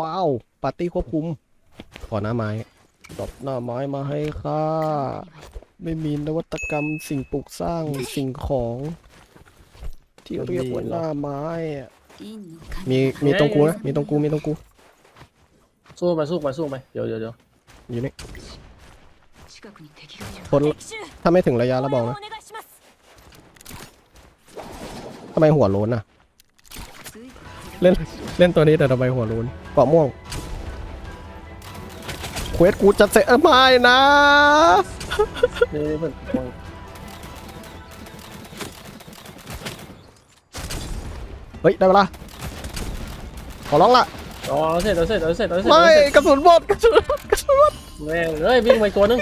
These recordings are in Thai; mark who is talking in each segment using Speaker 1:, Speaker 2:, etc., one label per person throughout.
Speaker 1: ว้าวปาร์ตี้ควบคุม ขอหน้าไม้ดอกหน้าไม้มาให้ข้าไม่มีนวัตกรรมสิ่งปลูกสร้างสิ่งของ ที่เรียกว่าหน้าไม้อะมีมีตรงกูนะมีตรงกูมีตรงกู
Speaker 2: สู้ไปสู้ไปสู้ไปเดี๋ยวเดี๋ยวเดี๋ยว
Speaker 1: อยู่นี่
Speaker 3: こ
Speaker 1: คนถ้าไม่ถึงระยะแล้วบอกนะทำไมหัวโล้นอะ เล่นเล่นตัวนี้แต่ทำไมหัวโล้นเกาะม่วงเควสกูจะเสร็จเออไม่นะ
Speaker 2: นี่เพื่อน
Speaker 1: เฮ้ยได้เวลาขอร้องละ
Speaker 2: อ๋อเอาเสร็จเอาเสร็จเอาเสร็จเอาเสร็จ
Speaker 1: ไม่
Speaker 2: เอาเสร็จ
Speaker 1: กระสุนหมดกระสุนหมดกระสุนหมด
Speaker 2: แม่งเฮ้ยวิ่งไปตัวนึง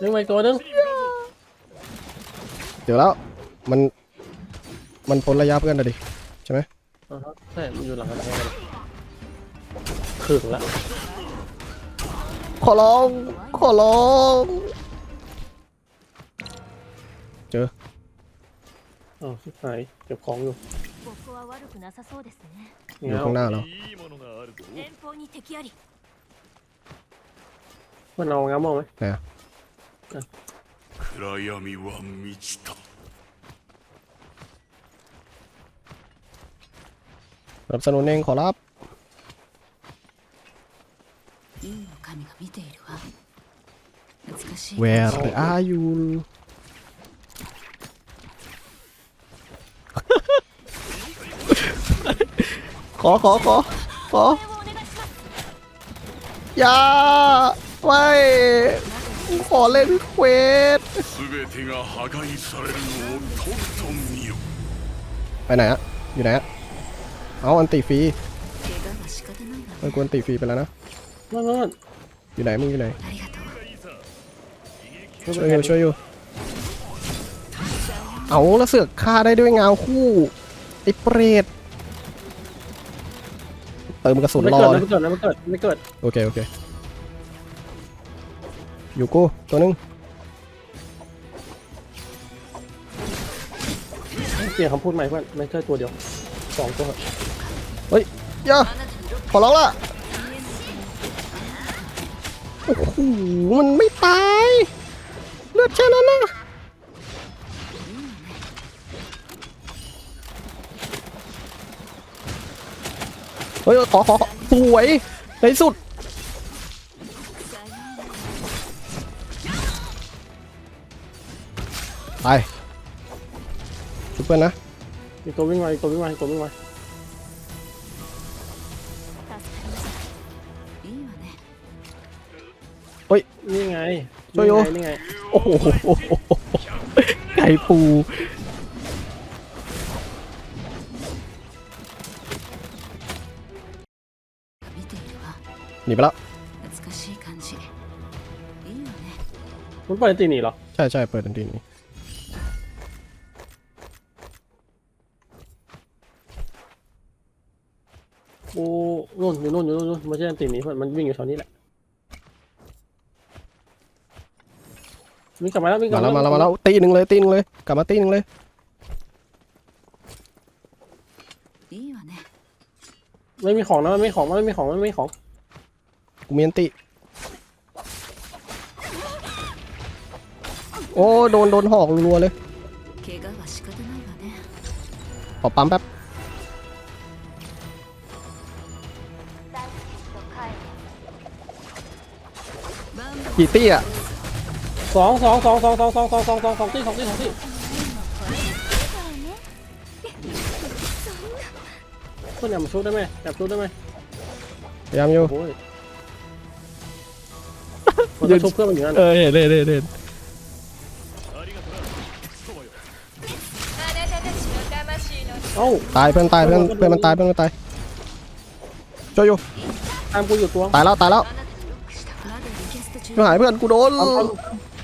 Speaker 2: วิ่งไปตัวนึง
Speaker 1: เดี๋ยวแล้วมันมันพ้นระยะเพื่อนอะดิ
Speaker 2: อ่า ฮะใช่มันอยู่หลังกันเลยขึงละ
Speaker 1: ขอร้องขอร้อง
Speaker 2: อ๋อชิบหายเก็บของอยู่
Speaker 3: ここは悪くなさそうですね
Speaker 1: อยู่ข้างหน้าแล้ว
Speaker 4: いいものがあるぞ
Speaker 3: 前方に敵あり
Speaker 2: เพื่อนเอาง้ามองไหม
Speaker 4: 暗闇は満ちた
Speaker 1: รับสนุนเองขอรับ
Speaker 3: แวร์อา
Speaker 1: ยุลขอขอขอขออย่าไว้ขอเล่นเควสไปไหนอะอยู่ไหนอะ เอาอันตีฟรีมันกวนตีฟีไปแล้วนะ
Speaker 2: นั่นน
Speaker 1: อยู่ไหนมึงอยู่ไหนช่วยอยู่ช่วยอยู่เอาแล้วเสือกฆ่าได้ด้วยเงาคู่ไอ้เปรตเติมกระสุนรอ
Speaker 2: ไม่เกิดไม่เกิดไม่เกิด
Speaker 1: โอเคโอเคอยู่กูตัวนึง
Speaker 2: เปลี่ยนคำพูดใหม่เพื่อนไม่ใช่ตัวเดียวสองตัว
Speaker 1: อย่าขอร้องละโอ้โหมันไม่ตายเลือดแค่นั้นนะเฮ้ยขอขอขอสวยในที่สุดไปชุบเพื่อนนะ
Speaker 2: อีกตัววิ่งมาอีกตัววิ่งมาอีกตัววิ่งมา โจ
Speaker 1: โย
Speaker 2: ไง
Speaker 1: โอ้โหไก่ปูหนีไปแล้ว
Speaker 2: มันเปิดตีนี่เหรอ
Speaker 1: ใช่ใช่เปิดตีนี่
Speaker 2: โอ้นู่นอยู่นู่นอยู่นู่นมาเช่นตีนี้มันวิ่งอยู่แถวนี้แหละ วิ่งกลับมาแล้ววิ่งกลั
Speaker 1: มา
Speaker 2: บ
Speaker 1: แล้วมาแล้วมาแล้วตีหนึ่งเลยตีหนึ่งเลย กลับมาตีหนึ่งเลย
Speaker 3: いいわね
Speaker 2: ไม่มีของนะไม่มีของไม่มีของไม่มีของ
Speaker 1: กูมีอันติ โอ้ โดน โดนหอกรัวๆเลย
Speaker 3: 怪我は仕方ないわね
Speaker 1: ขอปั๊มแป๊บ
Speaker 3: バンバン
Speaker 1: กี่ตี้อ่ะ
Speaker 2: สองสองสองสองสองสองสองสองสองสองที่สองที่สองที่คนอย่ามาชุบได้ไหมจับชุบได้ไหม
Speaker 1: ยายมอยู่
Speaker 2: โมันจะชุบเพื่อนอยู่นั่น
Speaker 1: เออเด็ดเด็ดเด็ดเอ้ตายเพื่อนตายเพื่อนเพื่อนมันตายเพื่อนมันตายช่วยอยู่
Speaker 2: ตามกูอยู่ตัว
Speaker 1: ตายแล้วตายแล้วไม่หายเพื่อนกูโดน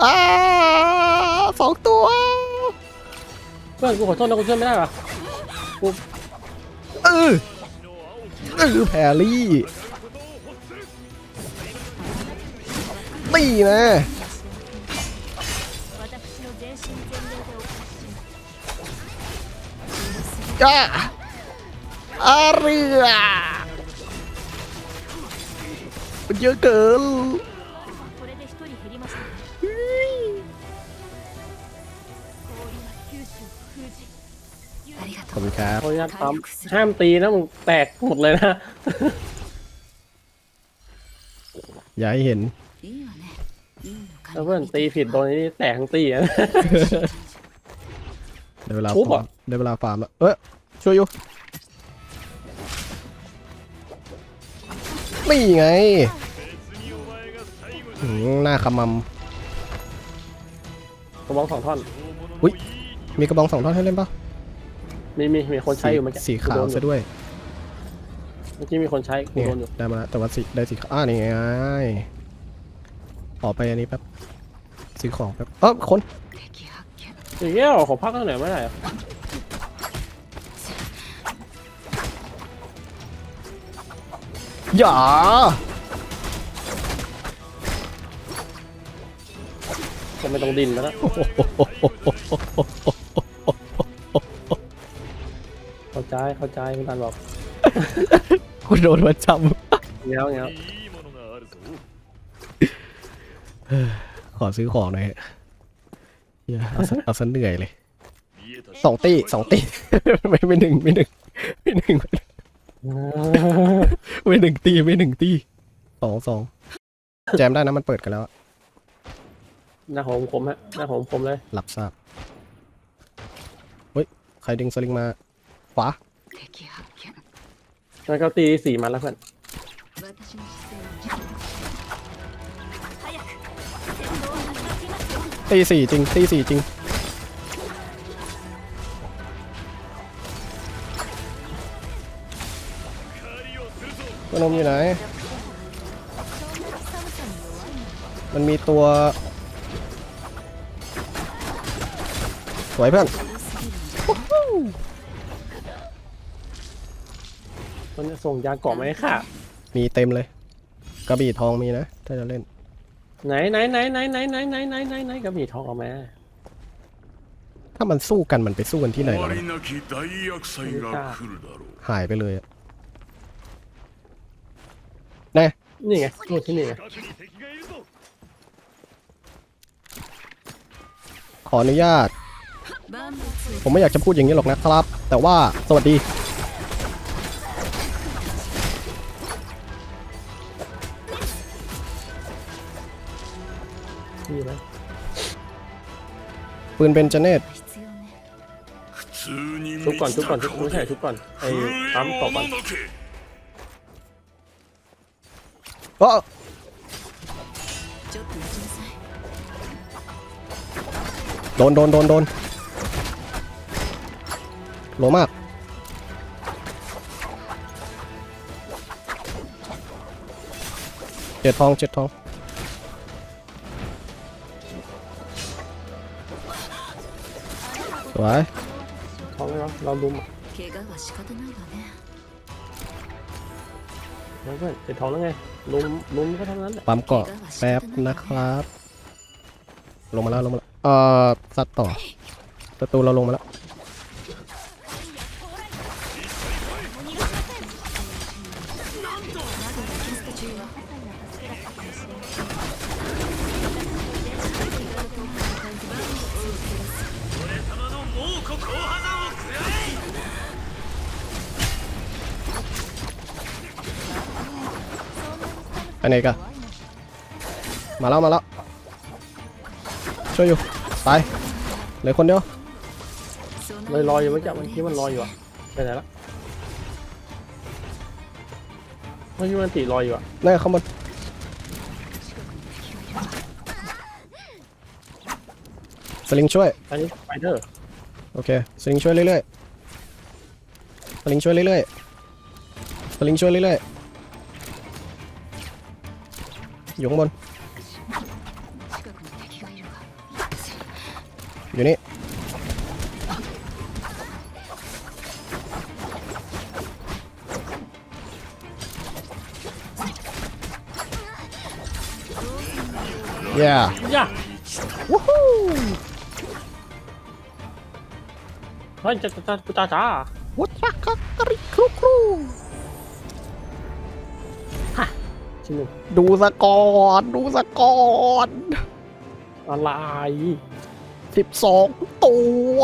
Speaker 1: อ้าสองตัว
Speaker 2: เพื่อนกูขอโทษนะกูช่วยไม่ได้ปะกู
Speaker 1: เออเออแพรลี่ตีนะจ้าอาเรียมันเยอะเกิน ขอบ
Speaker 3: と
Speaker 1: คุ
Speaker 3: う
Speaker 1: ณครับ
Speaker 2: เขายัดปั๊มห้ามตีนะมึงแตกหมดเลยนะ
Speaker 1: อย่าให้เห็น
Speaker 3: いいわねいいの
Speaker 2: ถ้าเพื่อนตีผิดโดนนี่แตกทั้งตีอะ
Speaker 1: ได้เวลา
Speaker 2: ทุบ
Speaker 1: ฟา
Speaker 2: อ่ะ
Speaker 1: ร์มได้เวลาฟาร์มแล้ว เอ้ยช่วยอยู่นี่ไงหืมหน้าขม
Speaker 2: กระบองสองท่อน ำ
Speaker 1: มีกระบองสองท่อนให้เล่นปะ
Speaker 2: มีมีมีคนใช้อยู่เมื่อกี้
Speaker 1: สีขาวซะด้วย
Speaker 2: เมื่อกี้มีคนใช้กู
Speaker 1: เโด
Speaker 2: นอยู่
Speaker 1: ได้มาแล้วแต่ว่าสีได้สีขาวอ่านี่ไงออกไปอันนี้แป๊บสีของแป๊บเออคน
Speaker 2: อย่างเงี้ยหรอขอพักตั้งไหนไม่ได้อะ
Speaker 1: อย่า
Speaker 2: จะไม่ต้องดินแล้วนะ ใจเข้าใจคุณตันบอก
Speaker 1: คุณโดนมาจ
Speaker 2: เงี้ยวเงี้ยว
Speaker 4: いいものがあるぞ ำ
Speaker 1: ขอซื้อของหน่อยเหี้ยเอาซะเอาซะเหนื่อยเลย
Speaker 4: 見えた
Speaker 1: สองตีสองตี ไม่ไม่หนึ่งไม่หนึ่งไม่หนึ่งไม่หนึ่งตีไม่หนึ่งตีสองสองแจมได้นะมันเปิดกันแล้วอะ
Speaker 2: หน้าหอมคมฮะหน้าหอมคมเลย
Speaker 1: หลับทราบเฮ้ยใครดึงสลิงมาขวา
Speaker 3: 敵発見
Speaker 2: งั้นก็ตีสี่มันแล้วเพื่อน
Speaker 3: 私の姿勢を
Speaker 5: 早く先導を始まっていますよ
Speaker 1: ตีสี่จริงตีสี่จริง พนมอยู่ไหน มันมีตัว สวยเพื่อน
Speaker 2: มันจะส่งยาเกาะมาให้ค่ะ
Speaker 1: มีเต็มเลย กระบี่ทองมีนะ ถ้าจะเล่น
Speaker 2: ไหนไหนไหนไหนไหนไหนไหนไหนไหนไหนกระบี่ทองเอามา
Speaker 1: ถ้ามันสู้กันมันไปสู้กันที่ไหน
Speaker 4: 終
Speaker 1: แล้ว
Speaker 4: わり
Speaker 1: วะ
Speaker 4: なき大厄災が来るだろう
Speaker 1: หายไปเลยอะ
Speaker 2: นี่ไงโอ้ที่นี่ไง
Speaker 4: 近くに敵がいるぞ
Speaker 1: ขออนุญาต
Speaker 3: 万物を
Speaker 1: ผมไม่อยากจะพูดอย่างนี้หรอกนะครับ แต่ว่าสวัสดี ปืนเป็นจเนต
Speaker 2: ทุบก่อนทุบก่อนทุ
Speaker 4: ก
Speaker 2: ไม่ใช่ทุบก่อนไอ้ปั๊ต่
Speaker 4: อ
Speaker 2: ก่อน
Speaker 1: โออโดนโดนโดนโดนโลมากเจ็ดทองเจ็ดทอง สวย
Speaker 2: ท้องเลยครับเราลุม
Speaker 3: อะ
Speaker 2: แล้วก็เจ็บท้องแล้วไงลุมลุมก็เท่านั้นแหละ
Speaker 1: ปั๊มเกาะแป๊บนะครับ ลงมาแล้วลงมาแล้วเอ่อสัตว์ต่อประตูเราลงมาแล้ว ไปไหนกันมาแล้วมาแล้วช่วยอยู่ไปเหลือคนเดียว
Speaker 2: เลยลอยอยู่เมื่อกี้มันคิดมันลอยอยู่อะไปไหนละเมื่อกี้มันตีลอยอยู่อะ
Speaker 1: นั่นข้างบนสลิงช่วย
Speaker 2: อันนี้ไฟเดอร์
Speaker 1: โอเคสลิงช่วยเรื่อยๆสลิงช่วยเรื่อยๆสลิงช่วยเรื่อยๆ 용몬 유니 야 우후
Speaker 2: 와 이제 다
Speaker 1: ดูสกอร์ดูสกอร์
Speaker 2: อะไร
Speaker 1: สิบสองตัว